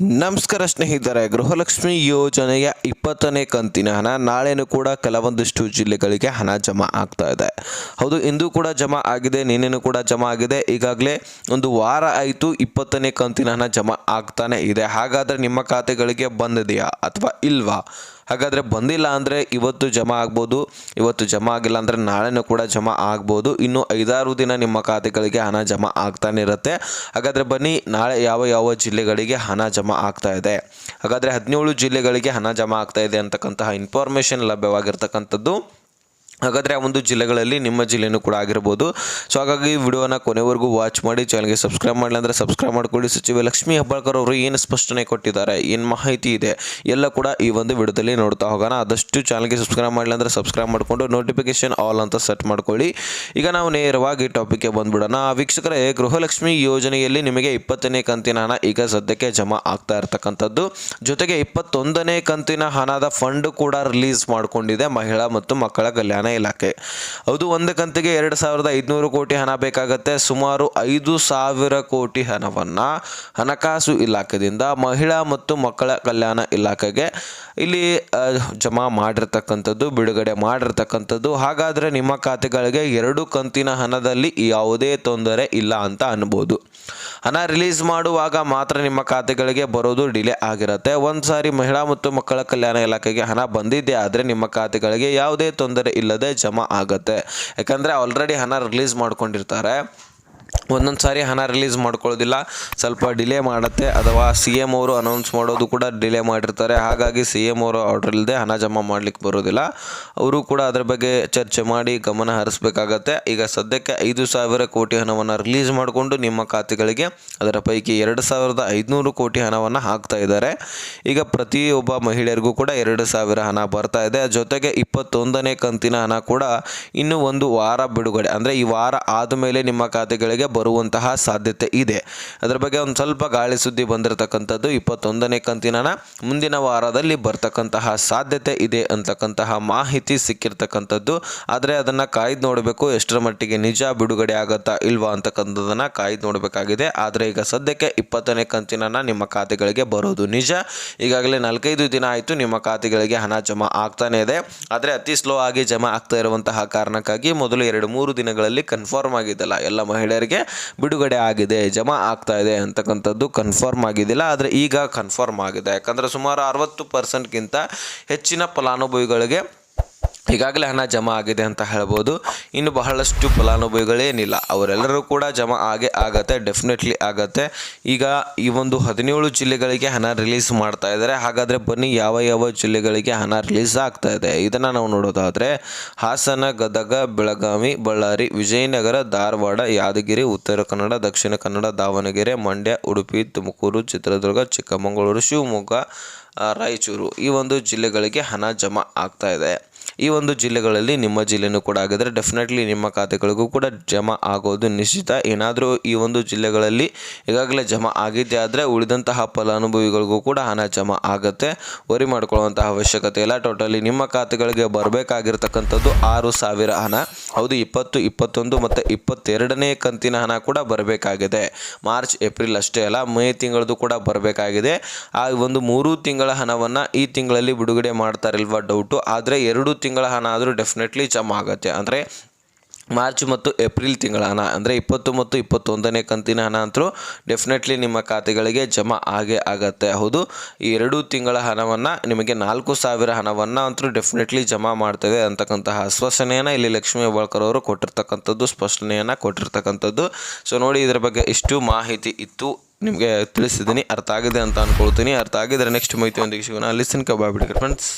ನಮಸ್ಕಾರ ಸ್ನೇಹಿತರೆ, ಗೃಹಲಕ್ಷ್ಮಿ ಯೋಜನೆಯ ಇಪ್ಪತ್ತನೇ ಕಂತಿನ ಹಣ ನಾಳೆನೂ ಕೂಡ ಕೆಲವೊಂದಿಷ್ಟು ಜಿಲ್ಲೆಗಳಿಗೆ ಹಣ ಜಮಾ ಆಗ್ತಾ ಇದೆ. ಹೌದು, ಇಂದು ಕೂಡ ಜಮಾ ಆಗಿದೆ, ನಿನ್ನೆನೂ ಕೂಡ ಜಮಾ ಆಗಿದೆ. ಈಗಾಗಲೇ ಒಂದು ವಾರ ಆಯಿತು ಇಪ್ಪತ್ತನೇ ಕಂತಿನ ಹಣ ಜಮಾ ಆಗ್ತಾನೆ ಇದೆ. ಹಾಗಾದರೆ ನಿಮ್ಮ ಖಾತೆಗಳಿಗೆ ಬಂದಿದೆಯಾ ಅಥವಾ ಇಲ್ವಾ? ಹಾಗಾದರೆ ಬಂದಿಲ್ಲ ಅಂದರೆ ಇವತ್ತು ಜಮಾ ಆಗ್ಬೋದು, ಇವತ್ತು ಜಮಾ ಆಗಿಲ್ಲ ಅಂದರೆ ನಾಳೆನೂ ಕೂಡ ಜಮಾ ಆಗ್ಬೋದು. ಇನ್ನು ಐದಾರು ದಿನ ನಿಮ್ಮ ಖಾತೆಗಳಿಗೆ ಹಣ ಜಮಾ ಆಗ್ತಾನೆ ಇರುತ್ತೆ. ಹಾಗಾದರೆ ಬನ್ನಿ, ನಾಳೆ ಯಾವ ಯಾವ ಜಿಲ್ಲೆಗಳಿಗೆ ಹಣ ಜಮಾ ಆಗ್ತಾ ಇದೆ? ಹಾಗಾದರೆ ಹದಿನೇಳು ಜಿಲ್ಲೆಗಳಿಗೆ ಹಣ ಜಮಾ ಆಗ್ತಾ ಇದೆ ಅಂತಕ್ಕಂತಹ ಇನ್ಫಾರ್ಮೇಷನ್ ಲಭ್ಯವಾಗಿರ್ತಕ್ಕಂಥದ್ದು. ಹಾಗಾದರೆ ಆ ಒಂದು ಜಿಲ್ಲೆಗಳಲ್ಲಿ ನಿಮ್ಮ ಜಿಲ್ಲೆನೂ ಕೂಡ ಆಗಿರ್ಬೋದು. ಸೊ ಹಾಗಾಗಿ ವಿಡಿಯೋನ ಕೊನೆವರೆಗೂ ವಾಚ್ ಮಾಡಿ ಚಾನಲ್ಗೆ ಸಬ್ಸ್ಕ್ರೈಬ್ ಮಾಡಲಿ ಅಂದರೆ ಸಬ್ಸ್ಕ್ರೈಬ್ ಮಾಡ್ಕೊಳ್ಳಿ. ಸಚಿವ ಲಕ್ಷ್ಮೀ ಹೆಬ್ಬಾಳ್ಕರ್ ಅವರು ಏನು ಸ್ಪಷ್ಟನೆ ಕೊಟ್ಟಿದ್ದಾರೆ, ಏನು ಮಾಹಿತಿ ಇದೆ, ಎಲ್ಲ ಕೂಡ ಈ ಒಂದು ವಿಡಿಯೋದಲ್ಲಿ ನೋಡ್ತಾ ಹೋಗೋಣ. ಆದಷ್ಟು ಚಾನಲ್ಗೆ ಸಬ್ಸ್ಕ್ರೈಬ್ ಮಾಡಲಿ ಅಂದರೆ ಸಬ್ಸ್ಕ್ರೈಬ್ ಮಾಡಿಕೊಂಡು ನೋಟಿಫಿಕೇಶನ್ ಆಲ್ ಅಂತ ಸೆಟ್ ಮಾಡ್ಕೊಳ್ಳಿ. ಈಗ ನಾವು ನೇರವಾಗಿ ಟಾಪಿಕ್ಗೆ ಬಂದ್ಬಿಡೋಣ. ವೀಕ್ಷಕರೇ, ಗೃಹಲಕ್ಷ್ಮಿ ಯೋಜನೆಯಲ್ಲಿ ನಿಮಗೆ ಇಪ್ಪತ್ತನೇ ಕಂತಿನ ಹಣ ಈಗ ಸದ್ಯಕ್ಕೆ ಜಮಾ ಆಗ್ತಾ ಇರತಕ್ಕಂಥದ್ದು. ಜೊತೆಗೆ ಇಪ್ಪತ್ತೊಂದನೇ ಕಂತಿನ ಹಣದ ಫಂಡ್ ಕೂಡ ರಿಲೀಸ್ ಮಾಡಿಕೊಂಡಿದೆ ಮಹಿಳಾ ಮತ್ತು ಮಕ್ಕಳ ಕಲ್ಯಾಣ ಇಲಾಖೆ. ಅದು ಒಂದು ಕಂತಿಗೆ ಎರಡು ಸಾವಿರದ ಐದುನೂರು ಕೋಟಿ ಹಣ ಬೇಕಾಗತ್ತೆ. ಸುಮಾರು ಐದು ಸಾವಿರ ಕೋಟಿ ಹಣವನ್ನು ಹಣಕಾಸು ಇಲಾಖೆಯಿಂದ ಮಹಿಳಾ ಮತ್ತು ಮಕ್ಕಳ ಕಲ್ಯಾಣ ಇಲಾಖೆಗೆ ಇಲ್ಲಿ ಜಮಾ ಮಾಡಿರ್ತಕ್ಕಂಥದ್ದು, ಬಿಡುಗಡೆ ಮಾಡಿರ್ತಕ್ಕಂಥದ್ದು. ಹಾಗಾದರೆ ನಿಮ್ಮ ಖಾತೆಗಳಿಗೆ ಎರಡು ಕಂತಿನ ಹಣದಲ್ಲಿ ಯಾವುದೇ ತೊಂದರೆ ಇಲ್ಲ ಅಂತ ಅನ್ಬೋದು. ಹಣ ರಿಲೀಸ್ ಮಾಡುವಾಗ ಮಾತ್ರ ನಿಮ್ಮ ಖಾತೆಗಳಿಗೆ ಬರೋದು ಡಿಲೇ ಆಗಿರುತ್ತೆ. ಒಂದು ಸಾರಿ ಮಹಿಳಾ ಮತ್ತು ಮಕ್ಕಳ ಕಲ್ಯಾಣ ಇಲಾಖೆಗೆ ಹಣ ಬಂದಿದೆ ಆದರೆ ನಿಮ್ಮ ಖಾತೆಗಳಿಗೆ ಯಾವುದೇ ತೊಂದರೆ ಇಲ್ಲದೆ ಜಮಾ ಆಗುತ್ತೆ. ಯಾಕಂದರೆ ಆಲ್ರೆಡಿ ಹಣ ರಿಲೀಸ್ ಮಾಡ್ಕೊಂಡಿರ್ತಾರೆ. ಒಂದೊಂದು ಸಾರಿ ಹಣ ರಿಲೀಸ್ ಮಾಡ್ಕೊಳ್ಳೋದಿಲ್ಲ. ಸ್ವಲ್ಪ ಡಿಲೇ ಮಾಡುತ್ತೆ. ಅಥವಾ ಸಿ ಎಂ ಅವರು ಅನೌನ್ಸ್ ಮಾಡೋದು ಕೂಡ ಡಿಲೇ ಮಾಡಿರ್ತಾರೆ. ಹಾಗಾಗಿ ಸಿ ಎಂ ಅವರು ಆರ್ಡರ್ ಇಲ್ಲದೆ ಹಣ ಜಮಾ ಮಾಡಲಿಕ್ಕೆ ಬರೋದಿಲ್ಲ. ಅವರು ಕೂಡ ಅದರ ಬಗ್ಗೆ ಚರ್ಚೆ ಮಾಡಿ ಗಮನ ಹರಿಸಬೇಕಾಗತ್ತೆ. ಈಗ ಸದ್ಯಕ್ಕೆ ಐದು ಸಾವಿರ ಕೋಟಿ ಹಣವನ್ನು ರಿಲೀಸ್ ಮಾಡಿಕೊಂಡು ನಿಮ್ಮ ಖಾತೆಗಳಿಗೆ ಅದರ ಪೈಕಿ ಎರಡು ಸಾವಿರದ ಐದುನೂರು ಕೋಟಿ ಹಣವನ್ನು ಹಾಕ್ತಾ ಇದ್ದಾರೆ. ಈಗ ಪ್ರತಿಯೊಬ್ಬ ಮಹಿಳೆಯರಿಗೂ ಕೂಡ ಎರಡು ಸಾವಿರ ಹಣ ಬರ್ತಾ ಇದೆ. ಜೊತೆಗೆ ಇಪ್ಪತ್ತೊಂದನೇ ಕಂತಿನ ಹಣ ಕೂಡ ಇನ್ನೂ ಒಂದು ವಾರ ಬಿಡುಗಡೆ, ಅಂದರೆ ಈ ವಾರ ಆದಮೇಲೆ ನಿಮ್ಮ ಖಾತೆಗಳಿಗೆ ಬರುವಂತಹ ಸಾಧ್ಯತೆ ಇದೆ. ಅದರ ಬಗ್ಗೆ ಒಂದು ಸ್ವಲ್ಪ ಗಾಳಿ ಸುದ್ದಿ ಬಂದಿರತಕ್ಕಂಥದ್ದು ಇಪ್ಪತ್ತೊಂದನೇ ಕಂತಿನ ಮುಂದಿನ ವಾರದಲ್ಲಿ ಬರ್ತಕ್ಕಂತಹ ಸಾಧ್ಯತೆ ಇದೆ ಅಂತಕ್ಕಂತಹ ಮಾಹಿತಿ ಸಿಕ್ಕಿರ್ತಕ್ಕಂಥದ್ದು. ಆದರೆ ಅದನ್ನು ಕಾಯ್ದು ನೋಡಬೇಕು, ಎಷ್ಟರ ಮಟ್ಟಿಗೆ ನಿಜ ಬಿಡುಗಡೆ ಆಗುತ್ತಾ ಇಲ್ವಾ ಅಂತಕ್ಕಂಥದ್ದನ್ನು ಕಾಯ್ದು ನೋಡಬೇಕಾಗಿದೆ. ಆದರೆ ಈಗ ಸದ್ಯಕ್ಕೆ ಇಪ್ಪತ್ತನೇ ಕಂತಿನ ನಿಮ್ಮ ಖಾತೆಗಳಿಗೆ ಬರೋದು ನಿಜ. ಈಗಾಗಲೇ ನಾಲ್ಕೈದು ದಿನ ಆಯಿತು ನಿಮ್ಮ ಖಾತೆಗಳಿಗೆ ಹಣ ಜಮಾ ಆಗ್ತಾನೇ ಇದೆ. ಆದರೆ ಅತಿ ಸ್ಲೋ ಆಗಿ ಜಮಾ ಆಗ್ತಾ ಇರುವಂತಹ ಕಾರಣಕ್ಕಾಗಿ ಮೊದಲು ಎರಡು ಮೂರು ದಿನಗಳಲ್ಲಿ ಕನ್ಫರ್ಮ್ ಆಗಿದ್ದಲ್ಲ. ಎಲ್ಲ ಮಹಿಳೆಯರಿಗೆ ಬಿಡುಗಡೆ ಆಗಿದೆ, ಜಮಾ ಆಗ್ತಾ ಇದೆ ಅಂತಕ್ಕಂಥದ್ದು ಕನ್ಫರ್ಮ್ ಆಗಿದ್ದಿಲ್ಲ ಆದರೆ ಈಗ ಕನ್ಫರ್ಮ್ ಆಗಿದೆ. ಯಾಕಂದರೆ ಸುಮಾರು ಅರವತ್ತು ಪರ್ಸೆಂಟ್ಗಿಂತ ಹೆಚ್ಚಿನ ಫಲಾನುಭವಿಗಳಿಗೆ ಈಗಾಗಲೇ ಹಣ ಜಮಾ ಆಗಿದೆ ಅಂತ ಹೇಳ್ಬೋದು. ಇನ್ನು ಬಹಳಷ್ಟು ಫಲಾನುಭವಿಗಳೇನಿಲ್ಲ ಅವರೆಲ್ಲರೂ ಕೂಡ ಜಮಾ ಆಗೇ ಆಗತ್ತೆ ಡೆಫಿನೆಟ್ಲಿ ಆಗತ್ತೆ. ಈಗ ಈ ಒಂದು ಹದಿನೇಳು ಜಿಲ್ಲೆಗಳಿಗೆ ಹಣ ರಿಲೀಸ್ ಮಾಡ್ತಾ ಇದ್ದಾರೆ. ಹಾಗಾದರೆ ಬನ್ನಿ, ಯಾವ ಯಾವ ಜಿಲ್ಲೆಗಳಿಗೆ ಹಣ ರಿಲೀಸ್ ಆಗ್ತಾ ಇದೆ? ಇದನ್ನು ನಾವು ನೋಡೋದಾದರೆ, ಹಾಸನ, ಗದಗ, ಬೆಳಗಾವಿ, ಬಳ್ಳಾರಿ, ವಿಜಯನಗರ, ಧಾರವಾಡ, ಯಾದಗಿರಿ, ಉತ್ತರ ಕನ್ನಡ, ದಕ್ಷಿಣ ಕನ್ನಡ, ದಾವಣಗೆರೆ, ಮಂಡ್ಯ, ಉಡುಪಿ, ತುಮಕೂರು, ಚಿತ್ರದುರ್ಗ, ಚಿಕ್ಕಮಗಳೂರು, ಶಿವಮೊಗ್ಗ, ರಾಯಚೂರು ಈ ಒಂದು ಜಿಲ್ಲೆಗಳಿಗೆ ಹಣ ಜಮಾ ಆಗ್ತಾ ಇದೆ. ಈ ಒಂದು ಜಿಲ್ಲೆಗಳಲ್ಲಿ ನಿಮ್ಮ ಜಿಲ್ಲೆನೂ ಕೂಡ ಆಗಿದ್ರೆ ಡೆಫಿನೆಟ್ಲಿ ನಿಮ್ಮ ಖಾತೆಗಳಿಗೂ ಕೂಡ ಜಮಾ ಆಗೋದು ನಿಶ್ಚಿತ. ಏನಾದರೂ ಈ ಒಂದು ಜಿಲ್ಲೆಗಳಲ್ಲಿ ಈಗಾಗಲೇ ಜಮಾ ಆಗಿದ್ದೆ ಆದರೆ ಉಳಿದಂತಹ ಫಲಾನುಭವಿಗಳಿಗೂ ಕೂಡ ಹಣ ಜಮಾ ಆಗುತ್ತೆ. ವರಿ ಮಾಡ್ಕೊಳ್ಳುವಂತಹ ಅವಶ್ಯಕತೆ ಇಲ್ಲ. ಟೋಟಲಿ ನಿಮ್ಮ ಖಾತೆಗಳಿಗೆ ಬರಬೇಕಾಗಿರ್ತಕ್ಕಂಥದ್ದು ಆರು ಸಾವಿರ ಹಣ. ಹೌದು, ಇಪ್ಪತ್ತು, ಇಪ್ಪತ್ತೊಂದು ಮತ್ತು ಇಪ್ಪತ್ತೆರಡನೇ ಕಂತಿನ ಹಣ ಕೂಡ ಬರಬೇಕಾಗಿದೆ. ಮಾರ್ಚ್, ಏಪ್ರಿಲ್ ಅಷ್ಟೇ ಅಲ್ಲ, ಮೇ ತಿಂಗಳದು ಕೂಡ ಬರಬೇಕಾಗಿದೆ. ಆ ಒಂದು ಮೂರು ತಿಂಗಳ ಹಣವನ್ನು ಈ ತಿಂಗಳಲ್ಲಿ ಬಿಡುಗಡೆ ಮಾಡ್ತಾರಿಲ್ವಾ ಡೌಟು ಆದರೆ ಎರಡು ಹಣ ಆದರೂ ಡೆಫಿನೆಟ್ಲಿ ಜಮಾ ಆಗುತ್ತೆ. ಅಂದರೆ ಮಾರ್ಚ್ ಮತ್ತು ಏಪ್ರಿಲ್ ತಿಂಗಳ ಹಣ, ಅಂದರೆ ಇಪ್ಪತ್ತು ಮತ್ತು ಇಪ್ಪತ್ತೊಂದನೇ ಕಂತಿನ ಹಣ ಅಂತೂ ಡೆಫಿನೆಟ್ಲಿ ನಿಮ್ಮ ಖಾತೆಗಳಿಗೆ ಜಮಾ ಆಗೇ ಆಗತ್ತೆ. ಹೌದು, ಈ ಎರಡು ತಿಂಗಳ ಹಣವನ್ನು ನಿಮಗೆ ನಾಲ್ಕು ಸಾವಿರ ಹಣವನ್ನು ಅಂತೂ ಡೆಫಿನೆಟ್ಲಿ ಜಮಾ ಮಾಡ್ತೇವೆ ಅಂತಕ್ಕಂತಹ ಆಶ್ವಾಸನೆಯನ್ನು ಇಲ್ಲಿ ಲಕ್ಷ್ಮೀ ಹೆಬ್ಬಾಳ್ಕರ್ ಅವರು ಕೊಟ್ಟಿರ್ತಕ್ಕಂಥದ್ದು, ಸ್ಪಷ್ಟನೆಯನ್ನು ಕೊಟ್ಟಿರ್ತಕ್ಕಂಥದ್ದು. ಸೊ ನೋಡಿ ಇದರ ಬಗ್ಗೆ ಇಷ್ಟು ಮಾಹಿತಿ ಇತ್ತು. ನಿಮಗೆ ತಿಳಿಸಿದ್ದೀನಿ, ಅರ್ಥ ಆಗಿದೆ ಅಂತ ಅಂದ್ಕೊಳ್ತೀನಿ ಅರ್ಥ ಆಗಿದ್ರೆ ನೆಕ್ಸ್ಟ್ ಮಾಹಿತಿಯೊಂದಿಗೆ ಸಿಗೋಣ. ಲಿಸನ್ ಕಬಾಬ್ ಫ್ರೆಂಡ್ಸ್